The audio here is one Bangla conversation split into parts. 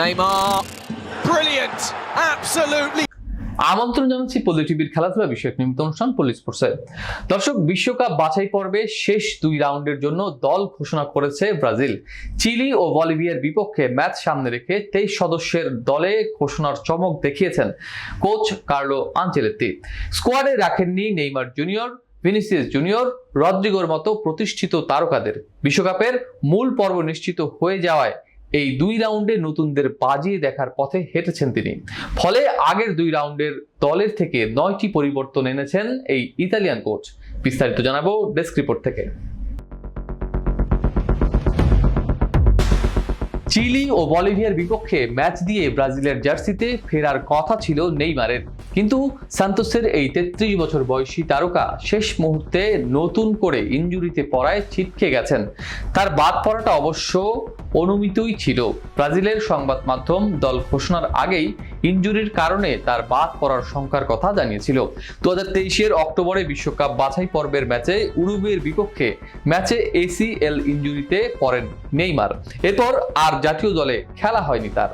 Neymar. Brilliant. Absolutely. আমন্ত্রণ জানাচ্ছি পল্লী টিভির খেলাধুলা বিষয়ক নিয়মিত অনুষ্ঠান পল্লী স্পোর্টসে। দর্শক, বিশ্বকাপ বাছাই পর্বে শেষ দুই রাউন্ডের জন্য দল ঘোষণা করেছে ব্রাজিল। চিলি ও বলিভিয়ার বিপক্ষে ম্যাচ সামনে রেখে তেইশ সদস্যের দলে ঘোষণার চমক দেখিয়েছেন কোচ কার্লো আঞ্চেলেত্তি। স্কোয়াডে রাখেননি নেইমার জুনিয়র, ভিনিসিয়াস জুনিয়র, রদ্রিগোর মতো প্রতিষ্ঠিত তারকাদের। বিশ্বকাপের মূল পর্ব নিশ্চিত হয়ে যাওয়ায় এই দুই রাউন্ডে নতুনদের বাজিয়ে দেখার পথে হেঁটেছেন তিনি। ফলে আগের দুই রাউন্ডের দলের থেকে নয়টি পরিবর্তন এনেছেন এই ইতালিয়ান কোচ। বিস্তারিত জানাব ডেস্ক রিপোর্ট থেকে। চিলি ও বলিভিয়ার বিপক্ষে ম্যাচ দিয়ে ব্রাজিলের জার্সিতে ফেরার কথা ছিল নেইমারের। কিন্তু সান্তোসের এই তেত্রিশ বছর বয়সী তারকা শেষ মুহূর্তে নতুন করে ইনজুরিতে পড়ায় ছিটকে গেছেন। তার বাদ পড়াটা অবশ্য অনুমিতই ছিল। ব্রাজিলের সংবাদ মাধ্যম দল ঘোষণার আগেই ইনজুরির কারণে তার বাদ পড়ার শঙ্কার কথা জানিয়েছিল। দু হাজার তেইশের অক্টোবরে বিশ্বকাপ বাছাই পর্বের ম্যাচে উরুগুয়ের বিপক্ষে ম্যাচে এসিএল ইনজুরিতে পড়েন নেইমার। এরপর আর জাতীয় দলে খেলা হয়নি তার।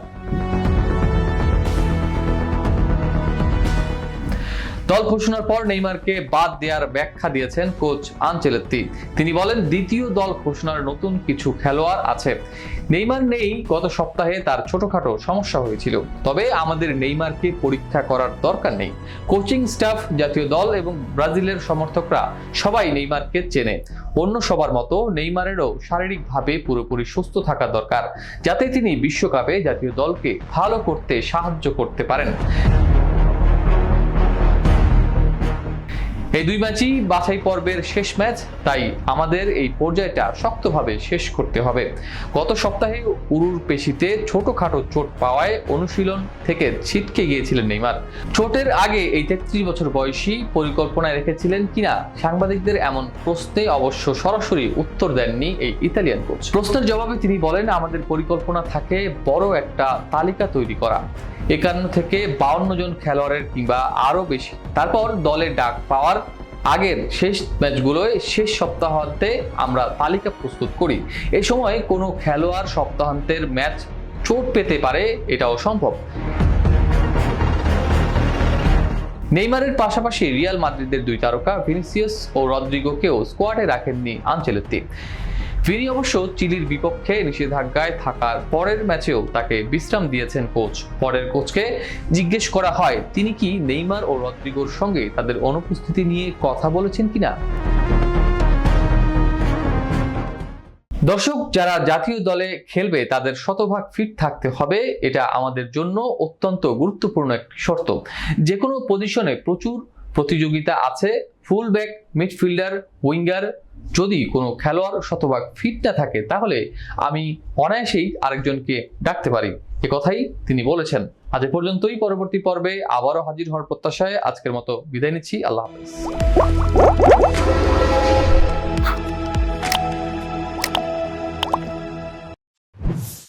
দল ঘোষণার পর নেইমারকে বাদ দেওয়ার ব্যাখ্যা দিয়েছেন কোচ আনচেলেত্তি তিনি বলেন, দ্বিতীয় দল ঘোষণার নতুন কিছু খেলোয়াড় আছে। নেইমার নেই, গত সপ্তাহে তার ছোটখাটো সমস্যা হয়েছিল। তবে আমাদের নেইমারকে পরীক্ষা করার দরকার নেই। কোচিং স্টাফ, জাতীয় দল এবং ব্রাজিলের সমর্থকরা সবাই নেইমারকে চেনে। অন্য সবার মতো নেইমারেরও শারীরিকভাবে পুরোপুরি সুস্থ থাকা দরকার, যাতে তিনি বিশ্বকাপে জাতীয় দলকে ভালো করতে সাহায্য করতে পারেন। এই দুই ম্যাচই বাছাই পর্বের শেষ ম্যাচ, তাই আমাদের এই পর্যায়টা শক্তভাবে শেষ করতে হবে। গত সপ্তাহে উরুর পেশিতে ছোটখাটো চোট পাওয়ায় অনুশীলন থেকে ছিটকে গিয়েছিলেন নেইমার। চোটের আগে এই তেত্রিশ বছর বয়সী পরিকল্পনায় রেখেছিলেন কিনা সাংবাদিকদের এমন প্রশ্নে অবশ্য সরাসরি উত্তর দেননি এই ইতালিয়ান কোচ। প্রশ্নের জবাবে তিনি বলেন, আমাদের পরিকল্পনা থাকে বড় একটা তালিকা তৈরি করা। একান্ন থেকে বাউন্ন জন খেলোয়াড়ের কিংবা আরও বেশি। তারপর দলে ডাক পাওয়ার আগের শেষ ম্যাচগুলোয় শেষ সপ্তাহান্তে আমরা তালিকা প্রস্তুত করি। এ সময় কোনো খেলোয়াড় সপ্তাহান্তের ম্যাচ চোট পেতে পারে এটাও সম্ভব। নেইমারের পাশাপাশি রিয়াল মাদ্রিদের দুই তারকা ভিনিসিয়াস ও রদ্রিগোকেও স্কোয়াডে রাখেননি আনচেলত্তি ভিনি অবশ্য চিলির বিপক্ষে নিষেধাজ্ঞায় থাকার পরের ম্যাচেও তাকে বিশ্রাম দিয়েছেন কোচ। পরের কোচকে জিজ্ঞেস করা হয়, তিনি কি নেইমার ও রদ্রিগোর সঙ্গে তাদের অনুপস্থিতি নিয়ে কথা বলেছেন কিনা? দর্শক, যারা জাতীয় দলে খেলবে, তাদের শতভাগ ফিট থাকতে হবে। এটা আমাদের জন্য অত্যন্ত গুরুত্বপূর্ণ একটি শর্ত। যে কোনো পজিশনে প্রচুর প্রতিযোগিতা আছে। ফুল ব্যাক মিডফিল্ডার উইঙ্গার যদি কোনো খেলোয়াড় শতভাগ ফিট না থাকে, তাহলে আমি অনায়াসেই আরেকজনকে ডাকতে পারি। এ কথাই তিনি বলেছেন। আজ পর্যন্তই। পরবর্তী পর্বে আবারও হাজির হওয়ার প্রত্যাশায় আজকের মতো বিদায় নিচ্ছি। আল্লাহ হাফিজ।